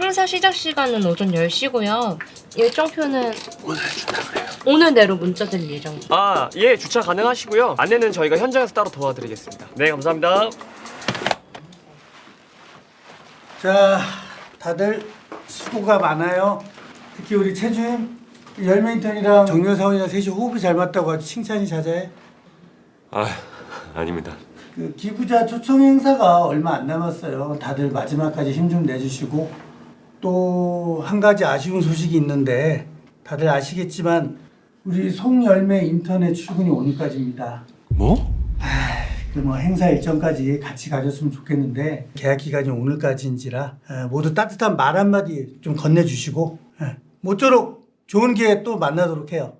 행사 시작 시간은 오전 10시고요. 일정표는 오늘 준다 그래요. 오늘 내로 문자 드릴 예정입니다. 아, 예, 주차 가능하시고요. 안내는 저희가 현장에서 따로 도와드리겠습니다. 네, 감사합니다. 자, 다들 수고가 많아요. 특히 우리 최주임 열메인턴이랑 정여사원이랑 셋이 호흡이 잘 맞다고 아주 칭찬이 자자해. 아, 아닙니다. 그 기부자 초청 행사가 얼마 안 남았어요. 다들 마지막까지 힘 좀 내주시고 또 한 가지 아쉬운 소식이 있는데 다들 아시겠지만 우리 송열매 인터넷 출근이 오늘까지입니다. 뭐? 그 뭐 행사 일정까지 같이 가졌으면 좋겠는데 계약 기간이 오늘까지인지라 에, 모두 따뜻한 말 한마디 좀 건네주시고 에, 모쪼록 좋은 기회 또 만나도록 해요.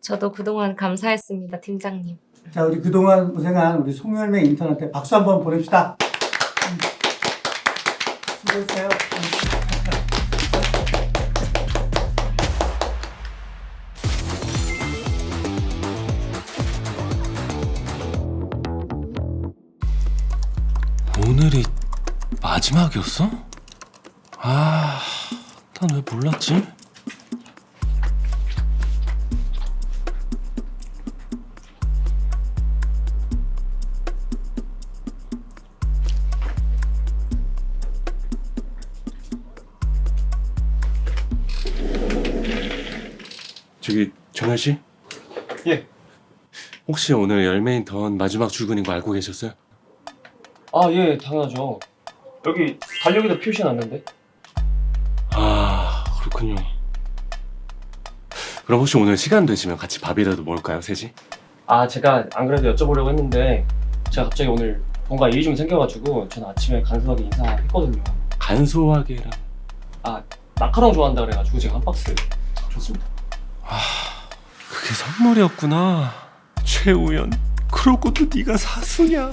저도 그동안 감사했습니다, 팀장님. 자 우리 그동안 고생한 우리 송열매 인턴한테 박수 한번 보냅시다. 음. 수고했어요. 음. 오늘이 마지막이었어? 아, 난 왜 몰랐지? 저기 정현 씨, 예. 혹시 오늘 열매인 던 마지막 출근인 거 알고 계셨어요? 아, 예, 당연하죠. 여기 달력에도 표시해놨는데. 아 그렇군요. 그럼 혹시 오늘 시간 되시면 같이 밥이라도 먹을까요, 셋이? 아, 제가 안 그래도 여쭤보려고 했는데 제가 갑자기 오늘 뭔가 일이 좀 생겨가지고 저는 아침에 간소하게 인사했거든요. 간소하게랑 마카롱 좋아한다 그래가지고 제가 한 박스 줬습니다. 그게 선물이었구나. 최우연. 그러고 또 네가 사수냐?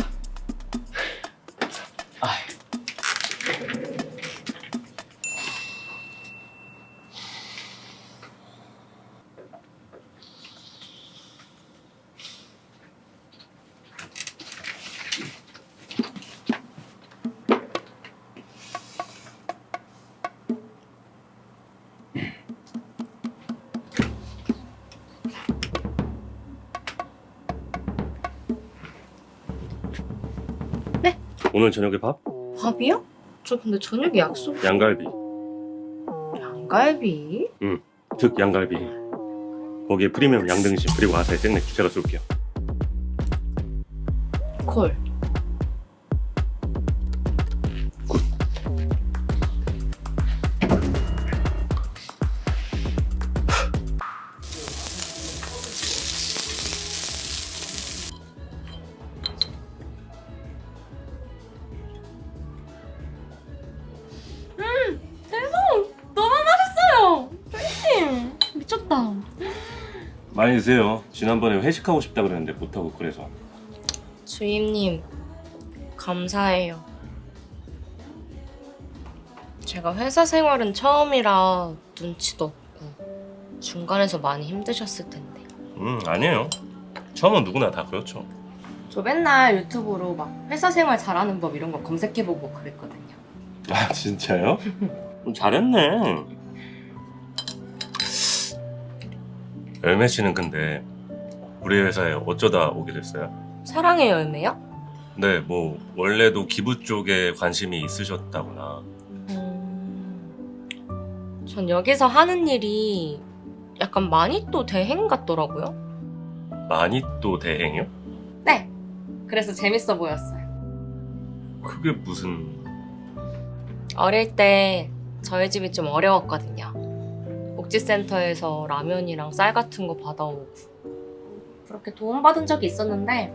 오늘 저녁에 밥? 밥이요? 저 근데 저녁에 약속. 양갈비. 양갈비? 즉 양갈비. 거기에 프리미엄 양등심 그리고 아사히 생맥주 제가 쏠게요. 콜. 많이 드세요. 지난번에 회식하고 싶다 그랬는데 못하고 그래서. 주임님, 감사해요. 제가 회사 생활은 처음이라 눈치도 없고 중간에서 많이 힘드셨을 텐데. 음 아니에요. 처음은 누구나 다 그렇죠. 저 맨날 유튜브로 막 회사 생활 잘하는 법 이런 거 검색해보고 그랬거든요. 아 진짜요? 음, 잘했네. 열매 씨는 근데 우리 회사에 어쩌다 오게 됐어요? 사랑의 열매요? 네, 뭐 원래도 기부 쪽에 관심이 있으셨다거나. 음... 전 여기서 하는 일이 약간 많이 또 대행 같더라고요. 많이 또 대행이요? 네. 그래서 재밌어 보였어요. 그게 무슨 어릴 때 저희 집이 좀 어려웠거든요. 복지센터에서 라면이랑 쌀 같은 거 받아오고 그렇게 도움받은 적이 있었는데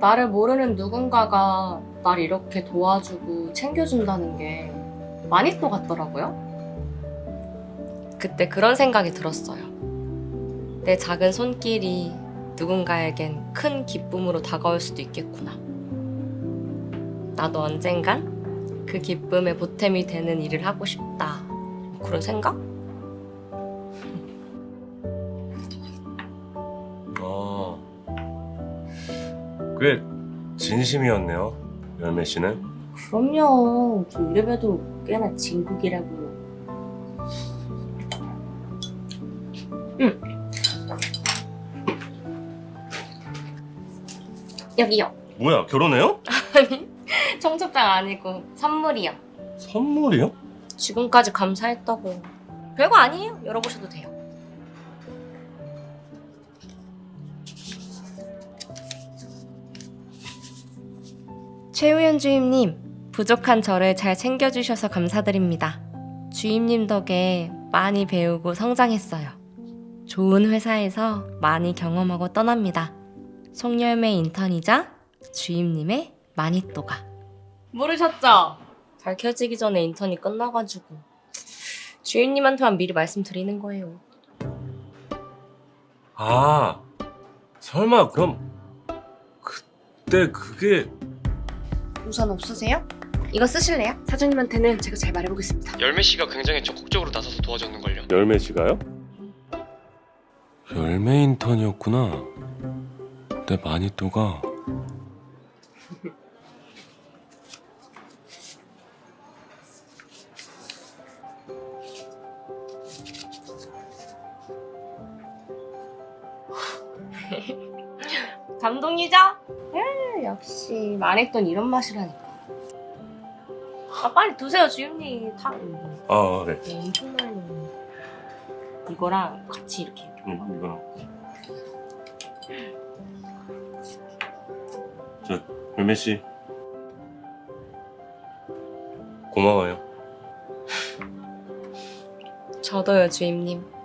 나를 모르는 누군가가 날 이렇게 도와주고 챙겨준다는 게 많이 또 같더라고요. 그때 그런 생각이 들었어요. 내 작은 손길이 누군가에겐 큰 기쁨으로 다가올 수도 있겠구나. 나도 언젠간 그 기쁨의 보탬이 되는 일을 하고 싶다. 그런 생각? 꽤 진심이었네요. 열매 씨는. 그럼요. 저 이래봬도 꽤나 진국이라고요. 응. 여기요. 뭐야 결혼해요? 아니, 청첩장 아니고 선물이요. 선물이요? 지금까지 감사했다고. 별거 아니에요. 열어보셔도 돼요. 최우연 주임님, 부족한 저를 잘 챙겨주셔서 감사드립니다. 주임님 덕에 많이 배우고 성장했어요. 좋은 회사에서 많이 경험하고 떠납니다. 송열매 인턴이자 주임님의 마니또가. 모르셨죠? 밝혀지기 전에 인턴이 끝나가지고 주임님한테만 미리 말씀드리는 거예요. 아 설마 그럼 그때 그게 우산 없으세요? 이거 쓰실래요? 사장님한테는 제가 잘 말해보겠습니다. 열매 씨가 굉장히 적극적으로 나서서 도와줬는 걸요. 열매 씨가요? 열매 인턴이었구나. 내 마니또가 감동이죠? 에 역시 말했던 이런 맛이라니까. 아 빨리 드세요 주임님. 다아 네. 네, 엄청 많이. 이거랑 같이 이렇게. 음, 이거 저 열매 씨 고마워요. 저도요 주임님.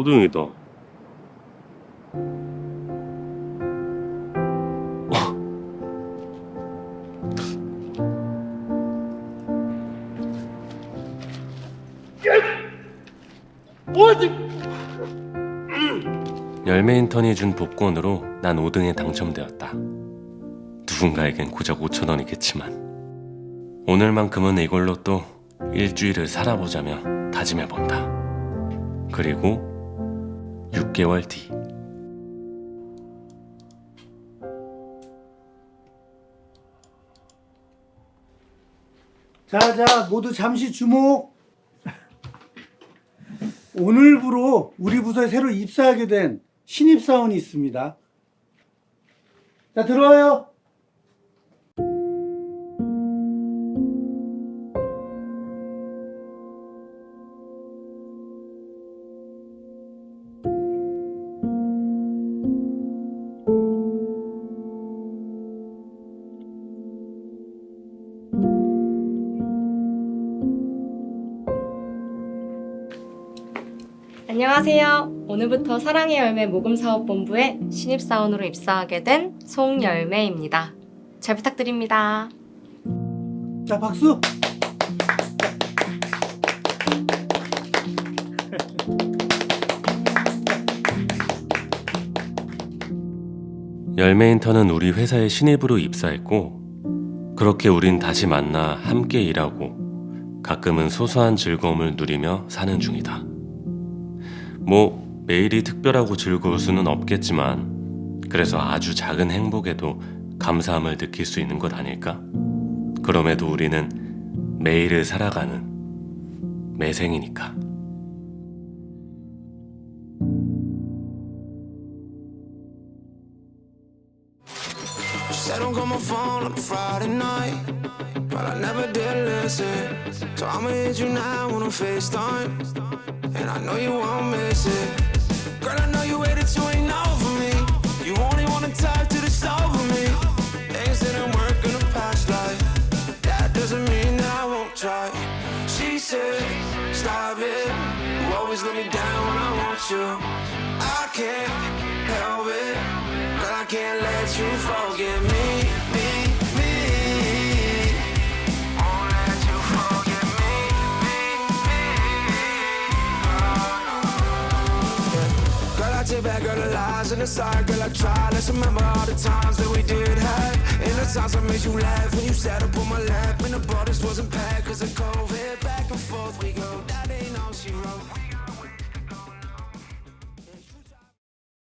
5등이다. 열매 인턴이 준 복권으로 난 5등에 당첨되었다. 누군가에겐 고작 5천 원이겠지만 오늘만큼은 이걸로 또 일주일을 살아보자며 다짐해본다. 그리고 6개월 뒤. 자, 자, 모두 잠시 주목. 오늘부로 우리 부서에 새로 입사하게 된 신입사원이 있습니다. 자, 들어와요. 안녕하세요. 오늘부터 사랑의 열매 모금 사업 본부에 신입 사원으로 입사하게 된 송열매입니다. 잘 부탁드립니다. 자, 박수. 열매 인턴은 우리 회사에 신입으로 입사했고 그렇게 우린 다시 만나 함께 일하고 가끔은 소소한 즐거움을 누리며 사는 중이다. 뭐 매일이 특별하고 즐거울 수는 없겠지만 그래서 아주 작은 행복에도 감사함을 느낄 수 있는 것 아닐까? 그럼에도 우리는 매일을 살아가는 매생이니까. But I never did listen. So I'ma hit you now on a FaceTime, and I know you won't miss it. Girl, I know you waited to ain't over me. You only wanna talk to the with me. Things didn't work in the past life. That doesn't mean that I won't try. She said, Stop it. You always let me down when I want you. I can't help it, but I can't let you forget me. girl, the lies in the side, girl, I try. Let's remember all the times that we did have. And the times I made you laugh when you sat up on my lap. when the borders wasn't packed, cause of COVID. Back and forth we go, that ain't all she wrote.